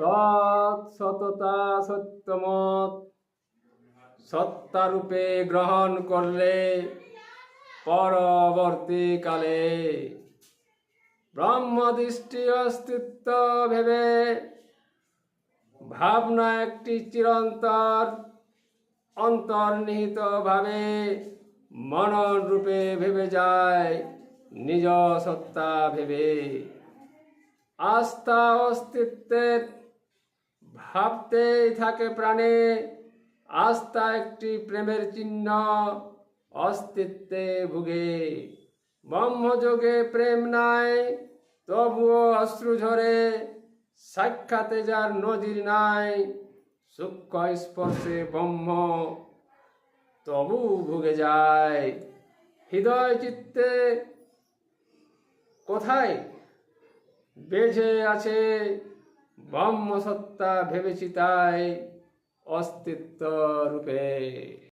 সৎ সততা সত্যমত। সত্তারূপে গ্রহণ করলে পরবর্তীকালে ব্রহ্মদৃষ্টি অস্তিত্ব ভেবে ভাবনা একটি চিরন্তর অন্তর্নিহিত ভাবে মনন রূপে ভেবে যায়, নিজ সত্তা ভেবে। আস্থা অস্তিত্বের ভাবতেই থাকে প্রাণে, আস্থা একটি প্রেমের চিহ্ন, অস্তিত্বে ভুগে। ব্রহ্মযোগে প্রেম নাই, তবুও অশ্রু ঝরে, সাক্ষাতে যার নজির নাই, সূক্ষ্ম স্পর্শে ব্রহ্ম তবু ভুগে যায়। হৃদয় চিত্তে কোথায় বেঝে আছে ব্রহ্মসত্তা ভেবেচিতায় অস্তিত্ব রূপে।